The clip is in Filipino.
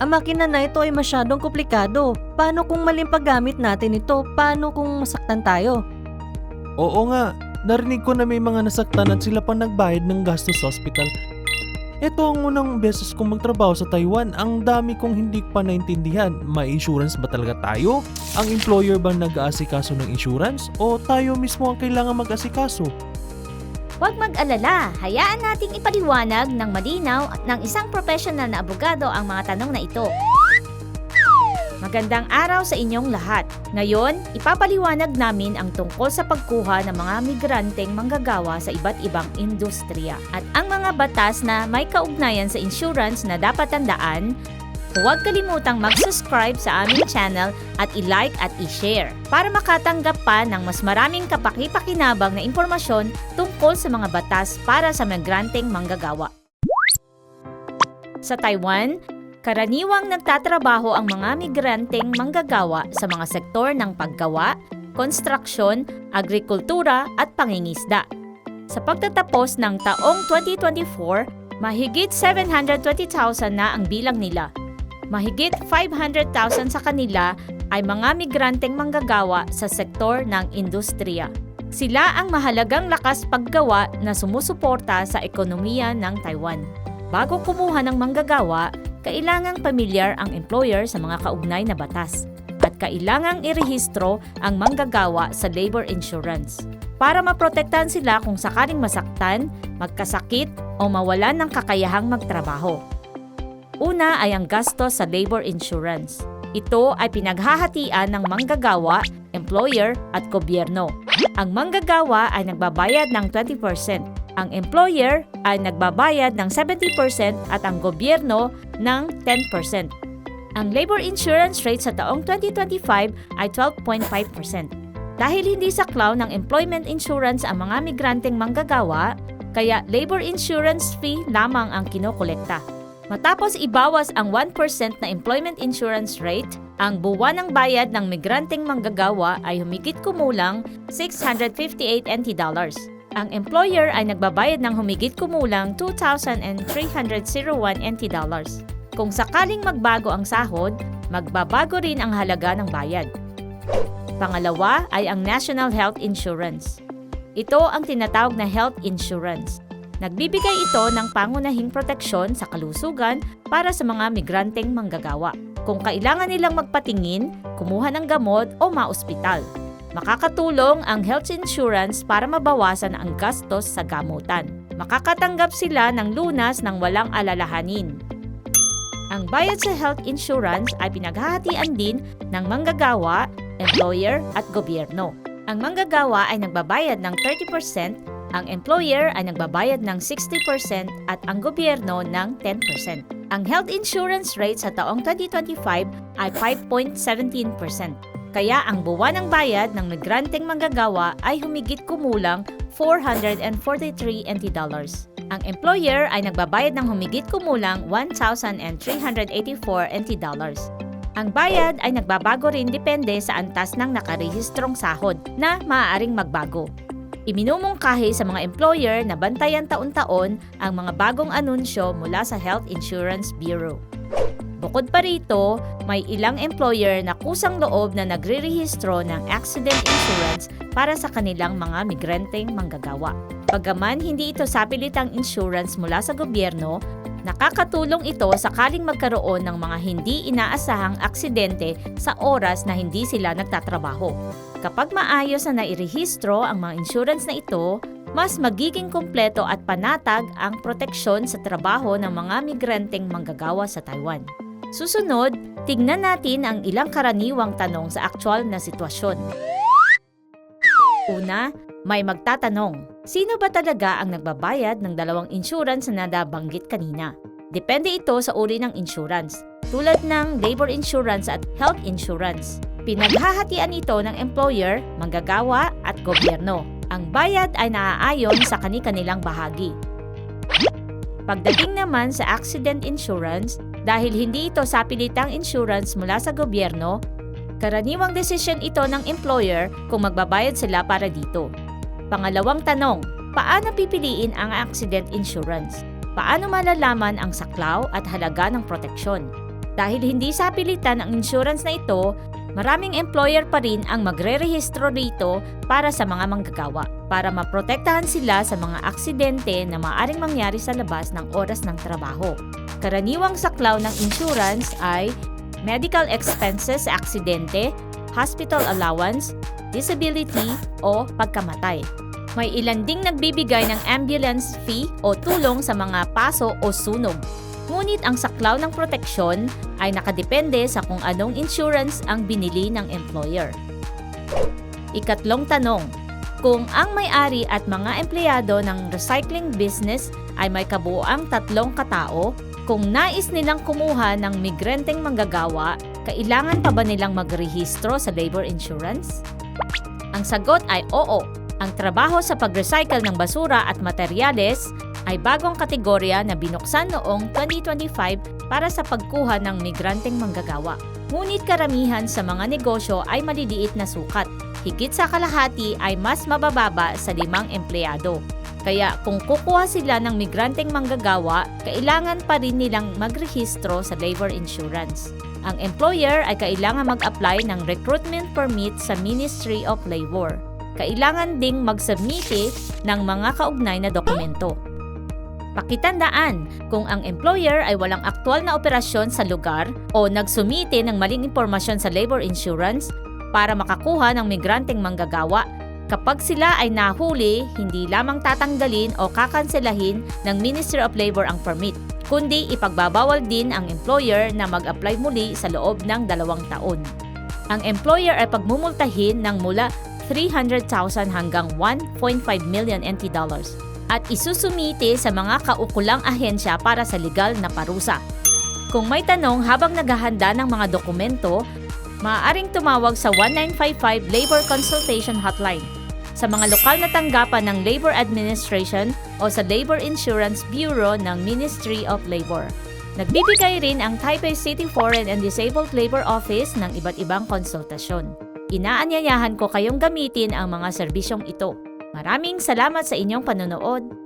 Ang makina na ito ay masyadong komplikado. Paano kung maling paggamit natin ito? Paano kung masaktan tayo? Oo nga, narinig ko na may mga nasaktan at sila pang nagbayad ng gastos sa ospital. Ito ang unang beses kong magtrabaho sa Taiwan. Ang dami kong hindi pa naintindihan. May insurance ba talaga tayo? Ang employer ba nag-aasikaso ng insurance? O tayo mismo ang kailangan mag-asikaso? Huwag mag-alala, hayaan nating ipaliwanag ng malinaw ng isang professional na abogado ang mga tanong na ito. Magandang araw sa inyong lahat. Ngayon, ipapaliwanag namin ang tungkol sa pagkuha ng mga migranteng manggagawa sa iba't ibang industriya at ang mga batas na may kaugnayan sa insurance na dapat tandaan Huwag kalimutang mag-subscribe sa aming channel at i-like at i-share para makatanggap pa ng mas maraming kapaki-pakinabang na impormasyon tungkol sa mga batas para sa migranteng manggagawa. Sa Taiwan, karaniwang nagtatrabaho ang mga migranteng manggagawa sa mga sektor ng paggawa, konstruksyon, agrikultura at pangingisda. Sa pagtatapos ng taong 2024, mahigit 720,000 na ang bilang nila mahigit 500,000 sa kanila ay mga migranteng manggagawa sa sektor ng industriya. Sila ang mahalagang lakas paggawa na sumusuporta sa ekonomiya ng Taiwan. Bago kumuha ng manggagawa, kailangang pamilyar ang employer sa mga kaugnay na batas at kailangang irehistro ang manggagawa sa labor insurance para maprotektahan sila kung sakaling masaktan, magkasakit o mawalan ng kakayahang magtrabaho. Una ay ang gastos sa labor insurance. Ito ay pinaghahatian ng manggagawa, employer at gobyerno. Ang manggagawa ay nagbabayad ng 20%, ang employer ay nagbabayad ng 70% at ang gobyerno ng 10%. Ang labor insurance rate sa taong 2025 ay 12.5%. Dahil hindi saklaw ng employment insurance ang mga migranteng manggagawa, kaya labor insurance fee lamang ang kinokolekta. Matapos ibawas ang 1% na employment insurance rate, ang buwan ng bayad ng migranteng manggagawa ay humigit kumulang 658 NT dollars. Ang employer ay nagbabayad ng humigit kumulang 2,301 NT dollars. Kung sakaling magbago ang sahod, magbabago rin ang halaga ng bayad. Pangalawa ay ang National Health Insurance. Ito ang tinatawag na health insurance. Nagbibigay ito ng pangunahing proteksyon sa kalusugan para sa mga migranteng manggagawa. Kung kailangan nilang magpatingin, kumuha ng gamot o maospital. Makakatulong ang health insurance para mabawasan ang gastos sa gamutan. Makakatanggap sila ng lunas ng walang alalahanin. Ang bayad sa health insurance ay pinaghahatian din ng manggagawa, employer at gobyerno. Ang manggagawa ay nagbabayad ng 30% ang employer ay nagbabayad ng 60% at ang gobyerno ng 10%. Ang health insurance rate sa taong 2025 ay 5.17%. Kaya ang buwan ng bayad ng migranteng manggagawa ay humigit kumulang 443 NT dollars. Ang employer ay nagbabayad ng humigit kumulang 1,384 NT dollars. Ang bayad ay nagbabago rin depende sa antas ng nakarehistrong sahod na maaaring magbago. Iminumungkahi sa mga employer na bantayan taon-taon ang mga bagong anunsyo mula sa Health Insurance Bureau. Bukod pa rito, may ilang employer na kusang loob na nagre-rehistro ng accident insurance para sa kanilang mga migranteng manggagawa. Pagaman hindi ito sapilitang insurance mula sa gobyerno, nakakatulong ito sakaling magkaroon ng mga hindi inaasahang aksidente sa oras na hindi sila nagtatrabaho. Kapag maayos na nairehistro ang mga insurance na ito, mas magiging kumpleto at panatag ang proteksyon sa trabaho ng mga migranteng manggagawa sa Taiwan. Susunod, tignan natin ang ilang karaniwang tanong sa aktual na sitwasyon. Una, may magtatanong, sino ba talaga ang nagbabayad ng dalawang insurance na nabanggit kanina? Depende ito sa uri ng insurance, tulad ng labor insurance at health insurance. Pinaghahatian ito ng employer, manggagawa at gobyerno. Ang bayad ay naaayon sa kani-kanilang bahagi. Pagdating naman sa accident insurance, dahil hindi ito sapilitang insurance mula sa gobyerno, karaniwang desisyon ito ng employer kung magbabayad sila para dito. Pangalawang tanong, paano pipiliin ang accident insurance? Paano malalaman ang saklaw at halaga ng proteksyon? Dahil hindi sa pilitan ang insurance na ito, maraming employer pa rin ang magre-rehistro rito para sa mga manggagawa para maprotektahan sila sa mga aksidente na maaring mangyari sa labas ng oras ng trabaho. Karaniwang saklaw ng insurance ay medical expenses sa aksidente, hospital allowance, disability o pagkamatay. May ilan ding nagbibigay ng ambulance fee o tulong sa mga paso o sunog. Ngunit ang saklaw ng proteksyon ay nakadepende sa kung anong insurance ang binili ng employer. Ikatlong tanong, kung ang may-ari at mga empleyado ng recycling business ay may kabuoang tatlong katao, kung nais nilang kumuha ng migranteng manggagawa, kailangan pa ba nilang magrehistro sa labor insurance? Ang sagot ay oo. Ang trabaho sa pag-recycle ng basura at materyales ay bagong kategorya na binuksan noong 2025 para sa pagkuha ng migranteng manggagawa. Ngunit karamihan sa mga negosyo ay maliliit na sukat. Higit sa kalahati ay mas mabababa sa limang empleyado. Kaya kung kukuha sila ng migranteng manggagawa, kailangan pa rin nilang magrehistro sa labor insurance. Ang employer ay kailangan mag-apply ng recruitment permit sa Ministry of Labor. Kailangan ding magsubmite ng mga kaugnay na dokumento. Pakitandaan, kung ang employer ay walang aktwal na operasyon sa lugar o nagsumite ng maling impormasyon sa labor insurance para makakuha ng migranteng manggagawa, kapag sila ay nahuli, hindi lamang tatanggalin o kakanselahin ng Ministry of Labor ang permit, kundi ipagbabawal din ang employer na mag-apply muli sa loob ng dalawang taon. Ang employer ay pagmumultahin ng mula 300,000 hanggang 1.5 million NT dollars at isusumite sa mga kaukulang ahensya para sa legal na parusa. Kung may tanong habang naghahanda ng mga dokumento, maaaring tumawag sa 1955 Labor Consultation Hotline sa mga lokal na tanggapan ng Labor Administration o sa Labor Insurance Bureau ng Ministry of Labor. Nagbibigay rin ang Taipei City Foreign and Disabled Labor Office ng iba't ibang konsultasyon. Inaanyayahan ko kayong gamitin ang mga serbisyong ito. Maraming salamat sa inyong panonood.